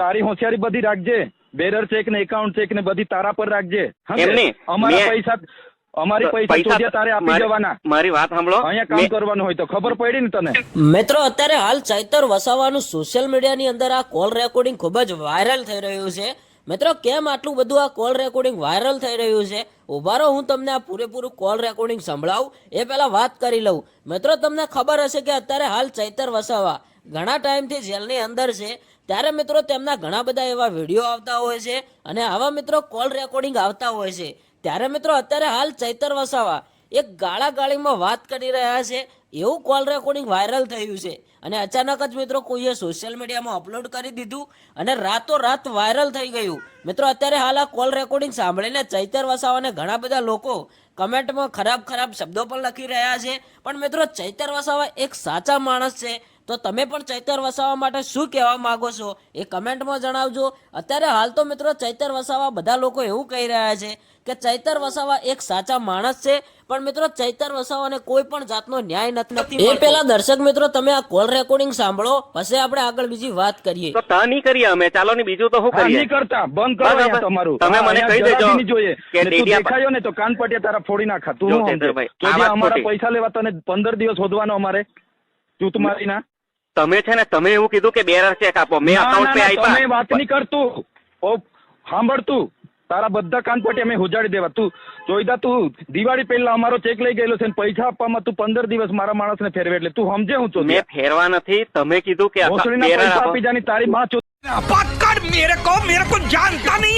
તારી હોશિયારી બધી રાખજે. બેરર ચેક ને એકાઉન્ટ ચેક ને બધી તારા પર રાખજે. અમારા પૈસા અમારી પૈસા ચોદ્યા તારે આપી જવાના. મારી વાત સાંભળો. અહીંયા કામ કરવાનું હોય તો ખબર પડી ને તને. મિત્રો અત્યારે હાલ ચૈતર વસાવાનું સોશિયલ મીડિયાની અંદર આ કોલ રેકોર્ડિંગ ખૂબ જ વાયરલ થઈ રહ્યું છે. મિત્રો કેમ આટલું બધું આ કોલ રેકોર્ડિંગ વાયરલ થઈ રહ્યું છે? ઊભા રહો હું તમને આ પૂરેપૂરું કોલ રેકોર્ડિંગ સંભળાવું. એ પેલા વાત કરી લઉં. મિત્રો તમને ખબર હશે કે અત્યારે હાલ ચૈતર વસાવા ઘણા ટાઈમથી જેલની અંદર છે. ત્યારે મિત્રો તેમના ઘણા બધા એવા વીડિયો આવતા હોય છે અને આવા મિત્રો કોલ રેકોર્ડિંગ આવતા હોય છે. ત્યારે મિત્રો અત્યારે હાલ ચૈતર વસાવા એક ગાળા ગાળીમાં વાત કરી રહ્યા છે. એવું કોલ રેકોર્ડિંગ વાયરલ થયું છે. અને અચાનક જ મિત્રો કોઈએ સોશિયલ મીડિયામાં અપલોડ કરી દીધું અને રાતોરાત વાયરલ થઈ ગયું. મિત્રો અત્યારે હાલ આ કોલ રેકોર્ડિંગ સાંભળીને ચૈતર વસાવાને ઘણા બધા લોકો કમેન્ટમાં ખરાબ ખરાબ શબ્દો પણ લખી રહ્યા છે. પણ મિત્રો ચૈતર વસાવા એક સાચા માણસ છે. તો તમે પણ ચૈતર વસાવા માટે શું કહેવા માગો છો એ કમેન્ટમાં જણાવજો. અત્યારે હાલ તો મિત્રો ચૈતર વસાવા બધા લોકો એવું કહી રહ્યા છે કે ચૈતર વસાવા એક સાચા માણસ છે પણ મિત્રો ચૈતર વસાવાને કોઈ પણ જાતનો ન્યાય નથી નથી એ પેલા દર્શક મિત્રો તમે આ કોલ રેકોર્ડિંગ સાંભળો પછી આપણે આગળ બીજી વાત કરીએ. તો તા નહીં કરીએ અમે ચાલો ને બીજું તો હું કરીએ? નહીં કરતા બંધ કરો. તમારું. તમે મને કહી દેજો. નહીં જોઈએ. કે તું દેખાયો ને તો કાન પટિયા તારા ફોડી નાખા. તું? ચેતરભાઈ, તો અમારા પૈસા લેવા તને પંદર દિવસ શોધવાનો અમારે જૂથ મારીના. તમે છે ને તમે એવું કીધું કે બેરર ચેક આપો. મેં અકાઉન્ટ પે આપ્યા તમે વાત નહીં કરતું. ઓ સાંભળતું તારા બધા કાનપટી અમે હોજાડી દેવા. તું જોઈતા તું દિવાળી પહેલા અમારો ચેક લઈ ગયેલો છે પૈસા આપવામાં તું પંદર દિવસ મારા માણસ ને ફેરવે એટલે તું સમજે હું છું. મેં ફેરવા નથી. તમે કીધું કે આપી જાની તારી માં જાનતા નહીં.